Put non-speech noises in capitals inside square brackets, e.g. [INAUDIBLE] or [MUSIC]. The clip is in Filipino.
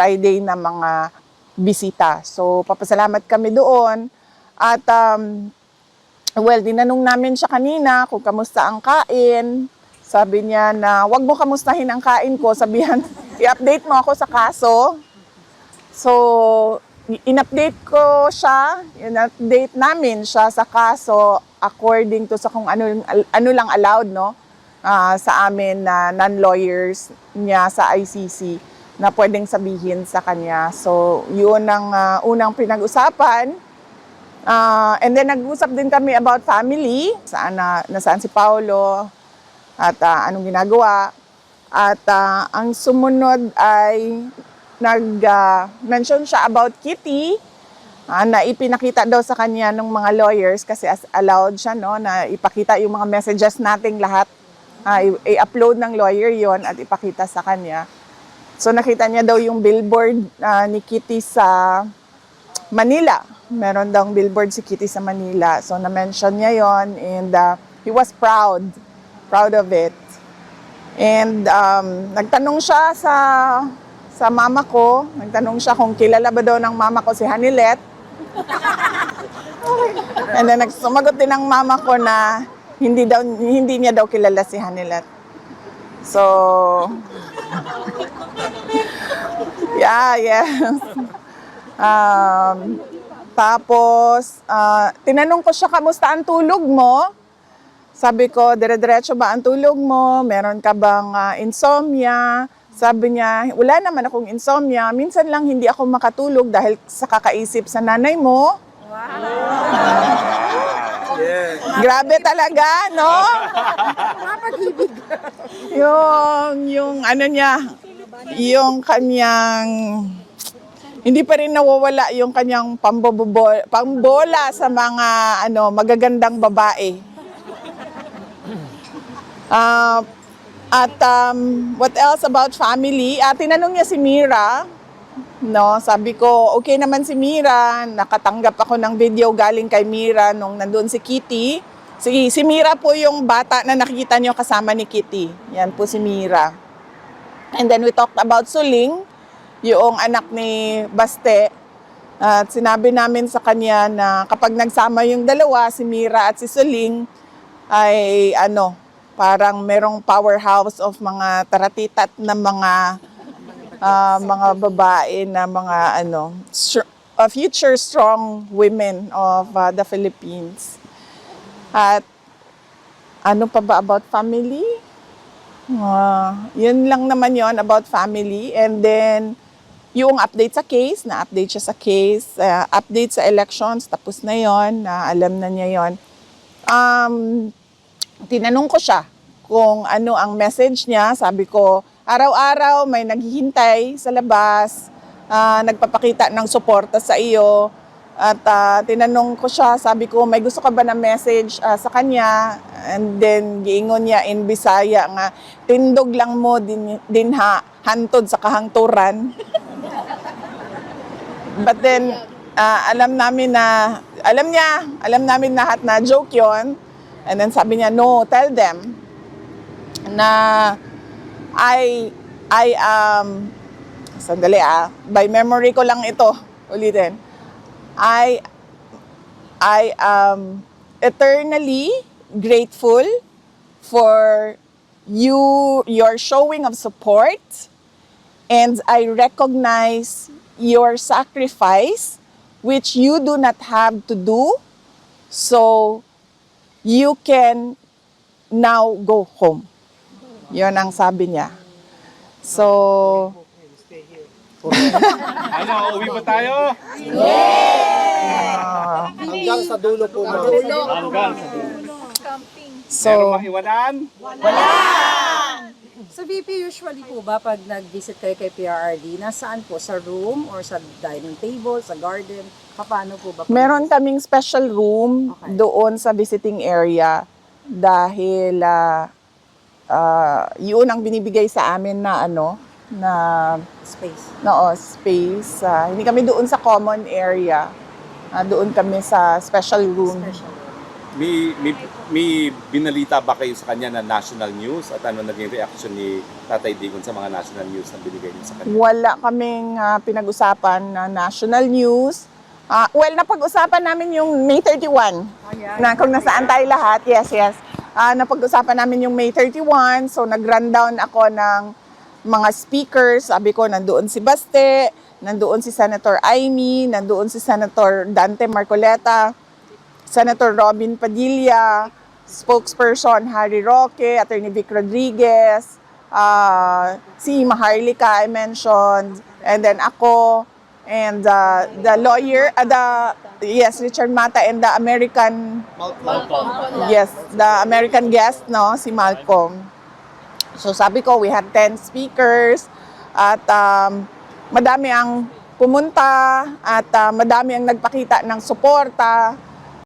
Friday na mga bisita. So, papasalamat kami doon. At, um, well, dinanong namin siya kanina kung kamusta ang kain. Sabi niya na, wag mo kamustahin ang kain ko. Sabihan, [LAUGHS] i-update mo ako sa kaso. So, in-update ko siya, in-update namin siya sa kaso according to sa kung ano, ano lang allowed, no? Ah, sa amin na non-lawyers niya sa ICC na pwedeng sabihin sa kanya. So, yun ang ah, unang pinag-usapan. Ah, and then nag-usap din kami about family, saan na, nasaan si Paolo at ah, anong ginagawa. At ah, ang sumunod ay nag-mention siya about Kitty ah, na ipinakita daw sa kanya ng mga lawyers kasi as allowed siya no na ipakita yung mga messages nating lahat Ah, i- i-upload ng lawyer yon at ipakita sa kanya. So nakita niya daw yung billboard ah, ni Kitty sa Manila. Meron daw billboard si Kitty sa Manila. So na-mention niya yon and ah, he was proud. Proud of it. And um, nagtanong siya sa sa mama ko, nagtanong siya kung kilala ba daw ng mama ko si Hanilet. [LAUGHS] And then nagsumagot din ng mama ko na hindi daw hindi niya daw kilala si Hanilet. So Yeah, yes. [LAUGHS] Um, tapos, ah, tinanong ko siya, kamusta ang tulog mo? Sabi ko, dire-diretso ba ang tulog mo? Meron ka bang ah, insomnia? Sabi niya, wala naman akong insomnia. Minsan lang hindi ako makatulog dahil sa kakaisip sa nanay mo. [LAUGHS] Grabe talaga, no? yung, yung ano niya, yung kanyang, hindi pa rin nawawala yung kanyang pambobola, pambola sa mga ano magagandang babae. Ah, at um, what else about family? Ah, tinanong niya si Mira, no? Sabi ko, okay naman si Mira, nakatanggap ako ng video galing kay Mira nung nandun si Kitty. Si, si Mira po yung bata na nakikita niyo kasama ni Kitty. Yan po si Mira. And then we talked about Suling, yung anak ni Baste. At sinabi namin sa kanya na kapag nagsama yung dalawa, si Mira at si Suling, ay ano, parang merong powerhouse of mga taratitat na mga ah, mga babae na mga ano, uh, future strong women of ah, the Philippines. At ano pa ba about family? Ah, yun lang naman yon about family. And then, yung update sa case, na-update siya sa case, ah, update sa elections, tapos na yon na alam na niya yon Um, tinanong ko siya kung ano ang message niya. Sabi ko, araw-araw may naghihintay sa labas, ah, nagpapakita ng suporta sa iyo. At ah, tinanong ko siya, sabi ko, may gusto ka ba na message ah, sa kanya? And then, giingon niya in Bisaya nga, tindog lang mo din, din ha, hantod sa kahangturan. [LAUGHS] But then, ah, alam namin na, alam niya, alam namin lahat na joke yon. And then sabi niya, no, tell them na I, I, um, sandali ah, by memory ko lang ito, ulitin. I, I am eternally grateful for you, your showing of support, and I recognize your sacrifice, which you do not have to do, so you can now go home. Yun ang sabi niya. So, Ano, uwi ba tayo? Hanggang sa dulo po. Hanggang. Meron so, maiwanan? Sa VP, usually po ba pag nag-visit kayo kay PRRD, nasaan po? Sa room or sa dining table, sa garden? Paano po ba? meron kaming special room Okay. doon sa visiting area dahil ah, ah, yun ang binibigay sa amin na ano, na Space. no, space. Ah, hindi kami doon sa common area. Ah, doon kami sa special room. Special. may, may, may binalita ba kayo sa kanya na national news at ano naging reaction ni Tatay Digong sa mga national news na binigay niyo sa kanya? Wala kaming ah, pinag-usapan na national news. Ah, well, napag-usapan namin yung May 31. Na kung nasaan tayo lahat. Yes, yes. Ah, napag-usapan namin yung May 31. So, nag-rundown ako ng mga speakers. Sabi ko, nandoon si Baste, nandoon si Senator Amy, nandoon si Senator Dante Marcoleta, Senator Robin Padilla, spokesperson Harry Roque, Attorney Vic Rodriguez, uh, si Maharlika I mentioned, and then ako, and uh, the lawyer, uh, the, yes, Richard Mata, and the American, yes, the American guest, no, si Malcolm. So sabi ko, we had 10 speakers at um, madami ang pumunta at uh, madami ang nagpakita ng suporta